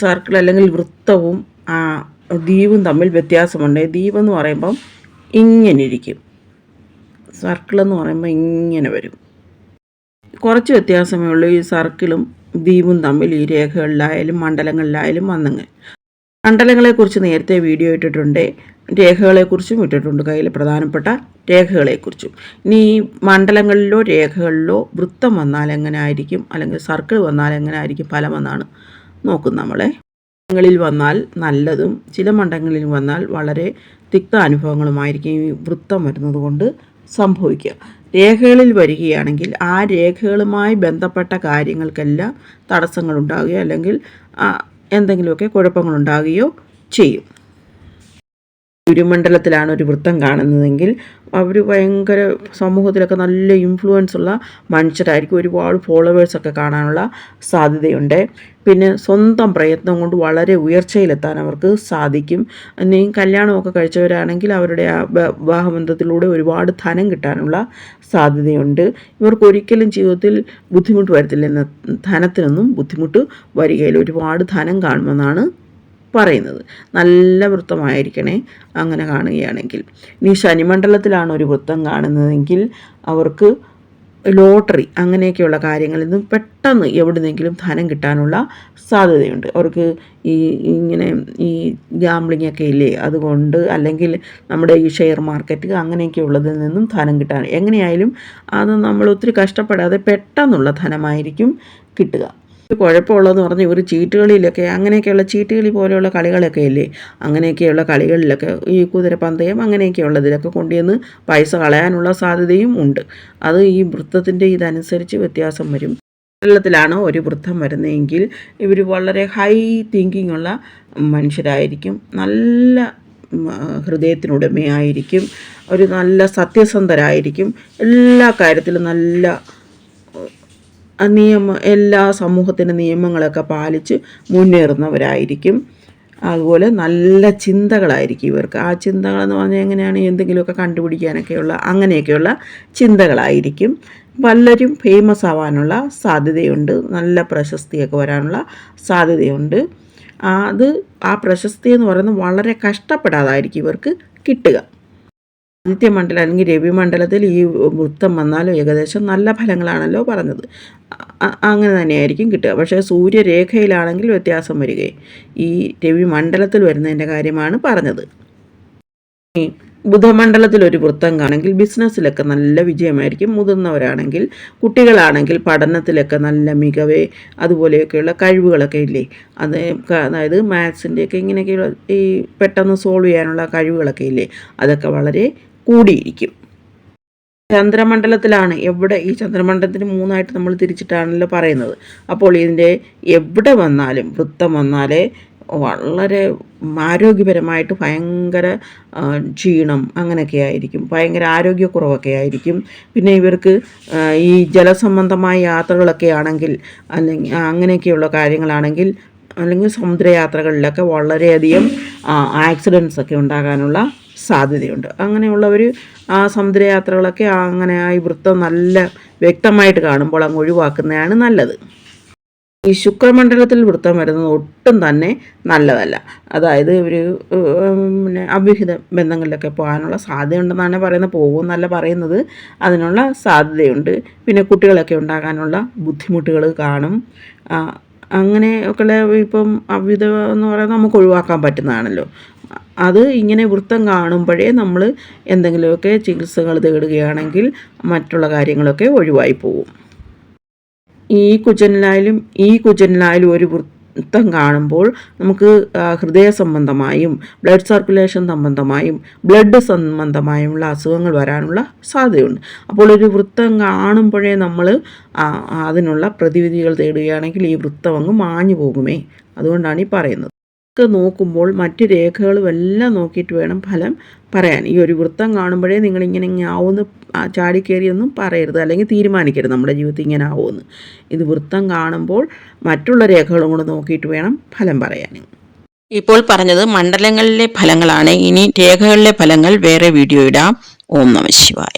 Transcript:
Circle അല്ലെങ്കിൽ വൃത്തവും ദ്വീപും തമ്മിൽ വ്യത്യാസമുണ്ട്. ദ്വീപ് എന്ന് പറയുമ്പം ഇങ്ങനെ ഇരിക്കും. സർക്കിൾ എന്ന് പറയുമ്പോൾ ഇങ്ങനെ വരും. കുറച്ച് വ്യത്യാസമേ ഉള്ളൂ ഈ സർക്കിളും ദ്വീപും തമ്മിൽ ഈ രേഖകളിലായാലും മണ്ഡലങ്ങളിലായാലും വന്നങ്ങ്. മണ്ഡലങ്ങളെക്കുറിച്ച് നേരത്തെ വീഡിയോ ഇട്ടിട്ടുണ്ട്. രേഖകളെക്കുറിച്ചും ഇട്ടിട്ടുണ്ട്. കയ്യിൽ പ്രധാനപ്പെട്ട രേഖകളെക്കുറിച്ചും. ഇനി ഈ മണ്ഡലങ്ങളിലോ രേഖകളിലോ വൃത്തം വന്നാൽ എങ്ങനെ ആയിരിക്കും? അല്ലെങ്കിൽ സർക്കിൾ വന്നാൽ എങ്ങനെ ആയിരിക്കും? ഫലമെന്നാണ് നോക്കുന്നത് നമ്മളെ. മണ്ഡങ്ങളിൽ വന്നാൽ നല്ലതും ചില മണ്ഡലങ്ങളിൽ വന്നാൽ വളരെ തിക്ത അനുഭവങ്ങളുമായിരിക്കും ഈ വൃത്തം വരുന്നത് കൊണ്ട് സംഭവിക്കുക. രേഖകളിൽ വരികയാണെങ്കിൽ ആ രേഖകളുമായി ബന്ധപ്പെട്ട കാര്യങ്ങൾക്കെല്ലാം തടസ്സങ്ങളുണ്ടാകുകയോ അല്ലെങ്കിൽ എന്തെങ്കിലുമൊക്കെ കുഴപ്പങ്ങളുണ്ടാകുകയോ ചെയ്യും. ഗുരുമണ്ഡലത്തിലാണ് ഒരു വൃത്തം കാണുന്നതെങ്കിൽ അവർ ഭയങ്കര സമൂഹത്തിലൊക്കെ നല്ല ഇൻഫ്ലുവൻസ് ഉള്ള മനുഷ്യരായിരിക്കും. ഒരുപാട് ഫോളോവേഴ്സൊക്കെ കാണാനുള്ള സാധ്യതയുണ്ട്. പിന്നെ സ്വന്തം പ്രയത്നം കൊണ്ട് വളരെ ഉയർച്ചയിലെത്താൻ അവർക്ക് സാധിക്കും. ഇനി കല്യാണമൊക്കെ കഴിച്ചവരാണെങ്കിൽ അവരുടെ ആ വിവാഹബന്ധത്തിലൂടെ ഒരുപാട് ധനം കിട്ടാനുള്ള സാധ്യതയുണ്ട്. ഇവർക്ക് ഒരിക്കലും ജീവിതത്തിൽ ബുദ്ധിമുട്ട് വരത്തില്ലെന്ന് ധനത്തിനൊന്നും ബുദ്ധിമുട്ട് വരികയില്ല. ഒരുപാട് ധനം കാണുമെന്നാണ് പറയുന്നത്. നല്ല വൃത്തമായിരിക്കണേ. അങ്ങനെ കാണുകയാണെങ്കിൽ. ഇനി ശനിമണ്ഡലത്തിലാണ് ഒരു വൃത്തം കാണുന്നതെങ്കിൽ അവർക്ക് ലോട്ടറി അങ്ങനെയൊക്കെയുള്ള കാര്യങ്ങളിൽ നിന്നും പെട്ടെന്ന് എവിടുന്നെങ്കിലും ധനം കിട്ടാനുള്ള സാധ്യതയുണ്ട്. അവർക്ക് ഈ ഇങ്ങനെ ഈ ഗാംബ്ലിംഗ് ഒക്കെ ഇല്ലേ? അതുകൊണ്ട് അല്ലെങ്കിൽ നമ്മുടെ ഈ ഷെയർ മാർക്കറ്റ് അങ്ങനെയൊക്കെ ഉള്ളതിൽ നിന്നും ധനം കിട്ടാൻ എങ്ങനെയായാലും അത് നമ്മൾ ഒത്തിരി കഷ്ടപ്പെടാതെ പെട്ടെന്നുള്ള ധനമായിരിക്കും കിട്ടുക. കുഴപ്പമുള്ളതെന്ന് പറഞ്ഞ് ഇവർ ചീട്ടുകളിലൊക്കെ അങ്ങനെയൊക്കെയുള്ള ചീട്ടുകളി പോലെയുള്ള കളികളൊക്കെ ഇല്ലേ? അങ്ങനെയൊക്കെയുള്ള കളികളിലൊക്കെ ഈ കുതിരപ്പന്തയം അങ്ങനെയൊക്കെയുള്ളതിലൊക്കെ കൊണ്ടുവന്ന് പൈസ കളയാനുള്ള സാധ്യതയും ഉണ്ട്. അത് ഈ വൃത്തത്തിന്റെ ഇതനുസരിച്ച് വ്യത്യാസം വരും. കേരളത്തിലാണ് ഒരു വൃദ്ധം വരുന്നതെങ്കിൽ ഇവർ വളരെ ഹൈ തിങ്കിങ് ഉള്ള മനുഷ്യരായിരിക്കും. നല്ല ഹൃദയത്തിനുടമയായിരിക്കും. ഒരു നല്ല സത്യസന്ധരായിരിക്കും. എല്ലാ കാര്യത്തിലും നല്ല നിയമ എല്ലാ സമൂഹത്തിന്റെ നിയമങ്ങളൊക്കെ പാലിച്ച് മുന്നേറുന്നവരായിരിക്കും. അതുപോലെ നല്ല ചിന്തകളായിരിക്കും ഇവർക്ക്. ആ ചിന്തകളെന്ന് പറഞ്ഞാൽ എങ്ങനെയാണ് എന്തെങ്കിലുമൊക്കെ കണ്ടുപിടിക്കാനൊക്കെയുള്ള അങ്ങനെയൊക്കെയുള്ള ചിന്തകളായിരിക്കും. പലരും ഫേമസ് ആവാനുള്ള സാധ്യതയുണ്ട്. നല്ല പ്രശസ്തിയൊക്കെ വരാനുള്ള സാധ്യതയുണ്ട്. അത് ആ പ്രശസ്തി എന്ന് പറയുന്നത് വളരെ കഷ്ടപ്പെടാതായിരിക്കും ഇവർക്ക് കിട്ടുക. ആദിത്യമണ്ഡലം അല്ലെങ്കിൽ രവിമണ്ഡലത്തിൽ ഈ വൃത്തം വന്നാലും ഏകദേശം നല്ല ഫലങ്ങളാണല്ലോ പറഞ്ഞത്. അങ്ങനെ തന്നെയായിരിക്കും കിട്ടുക. പക്ഷേ സൂര്യരേഖയിലാണെങ്കിൽ വ്യത്യാസം വരികയും ഈ രവിമണ്ഡലത്തിൽ വരുന്നതിന്റെ കാര്യമാണ് പറഞ്ഞത്. ബുധമണ്ഡലത്തിൽ ഒരു വൃത്തം കാണെങ്കിൽ ബിസിനസ്സിലൊക്കെ നല്ല വിജയമായിരിക്കും. മുതിർന്നവരാണെങ്കിൽ കുട്ടികളാണെങ്കിൽ പഠനത്തിലൊക്കെ നല്ല മികവ് അതുപോലെയൊക്കെയുള്ള കഴിവുകളൊക്കെ ഇല്ലേ? അത് അതായത് മാത്സിന്റെയൊക്കെ ഇങ്ങനെയൊക്കെയുള്ള ഈ പെട്ടെന്ന് സോൾവ് ചെയ്യാനുള്ള കഴിവുകളൊക്കെ ഇല്ലേ? അതൊക്കെ വളരെ കൂടിയിരിക്കും. ചന്ദ്രമണ്ഡലത്തിലാണ് എവിടെ ഈ ചന്ദ്രമണ്ഡലത്തിന് മൂന്നായിട്ട് നമ്മൾ തിരിച്ചിട്ടാണല്ലോ പറയുന്നത്. അപ്പോൾ ഇതിന്റെ എവിടെ വന്നാലും വൃത്തം വന്നാലേ വളരെ ആരോഗ്യപരമായിട്ട് ഭയങ്കര ക്ഷീണം അങ്ങനെയൊക്കെ ആയിരിക്കും. ഭയങ്കര ആരോഗ്യക്കുറവൊക്കെ ആയിരിക്കും. പിന്നെ ഇവർക്ക് ഈ ജലസംബന്ധമായ യാത്രകളൊക്കെ ആണെങ്കിൽ അല്ലെങ്കിൽ അങ്ങനെയൊക്കെയുള്ള കാര്യങ്ങളാണെങ്കിൽ അല്ലെങ്കിൽ സമുദ്രയാത്രകളിലൊക്കെ വളരെയധികം ആക്സിഡൻസ് ഒക്കെ ഉണ്ടാകാനുള്ള സാധ്യതയുണ്ട്. അങ്ങനെയുള്ളവർ ആ സമുദ്രയാത്രകളൊക്കെ അങ്ങനെ ആ വൃത്തം നല്ല വ്യക്തമായിട്ട് കാണുമ്പോൾ അങ്ങ് ഒഴിവാക്കുന്നതാണ് നല്ലത്. ഈ ശുക്രമണ്ഡലത്തിൽ വൃത്തം വരുന്നത് ഒട്ടും തന്നെ നല്ലതല്ല. അതായത് ഒരു പിന്നെ അവിഹിത ബന്ധങ്ങളിലൊക്കെ പോകാനുള്ള സാധ്യതയുണ്ടെന്നാണ് പറയുന്നത്. പോകുമെന്നല്ല പറയുന്നത്. അതിനുള്ള സാധ്യതയുണ്ട്. പിന്നെ കുട്ടികളൊക്കെ ഉണ്ടാകാനുള്ള ബുദ്ധിമുട്ടുകൾ കാണും. ആ, ഒക്കെ ഇപ്പം അവിധ എന്ന് പറയുന്നത് നമുക്ക് ഒഴിവാക്കാൻ പറ്റുന്നതാണല്ലോ. അത് ഇങ്ങനെ വൃത്തം കാണുമ്പോഴേ നമ്മൾ എന്തെങ്കിലുമൊക്കെ ചികിത്സകൾ തേടുകയാണെങ്കിൽ മറ്റുള്ള കാര്യങ്ങളൊക്കെ ഒഴിവായി പോകും ഈ കുജനിലായാലും ഈ കുജനിലായാലും ഒരു വൃത്തം കാണുമ്പോൾ നമുക്ക് ഹൃദയ സംബന്ധമായും ബ്ലഡ് സർക്കുലേഷൻ സംബന്ധമായും ബ്ലഡ് സംബന്ധമായുമുള്ള അസുഖങ്ങൾ വരാനുള്ള സാധ്യതയുണ്ട്. അപ്പോൾ ഒരു വൃത്തം കാണുമ്പോഴേ നമ്മൾ അതിനുള്ള പ്രതിവിധികൾ തേടുകയാണെങ്കിൽ ഈ വൃത്തം അങ്ങ് മാഞ്ഞു പോകുമേ. അതുകൊണ്ടാണ് ഈ പറയുന്നത്. ഒക്കെ നോക്കുമ്പോൾ മറ്റ് രേഖകളും എല്ലാം നോക്കിയിട്ട് വേണം ഫലം പറയാൻ. ഈ ഒരു വൃത്തം കാണുമ്പോഴേ നിങ്ങൾ ഇങ്ങനെ ആവുമെന്ന് ചാടിക്കേറിയൊന്നും പറയരുത്. അല്ലെങ്കിൽ തീരുമാനിക്കരുത് നമ്മുടെ ജീവിതത്തിൽ ഇങ്ങനെ ആവുമെന്ന്. ഇത് വൃത്തം കാണുമ്പോൾ മറ്റുള്ള രേഖകളും കൂടെ നോക്കിയിട്ട് വേണം ഫലം പറയാൻ. ഇപ്പോൾ പറഞ്ഞത് മണ്ഡലങ്ങളിലെ ഫലങ്ങളാണ്. ഇനി രേഖകളിലെ ഫലങ്ങൾ വേറെ വീഡിയോ ഇടാം. ഓം നമ ശിവായ.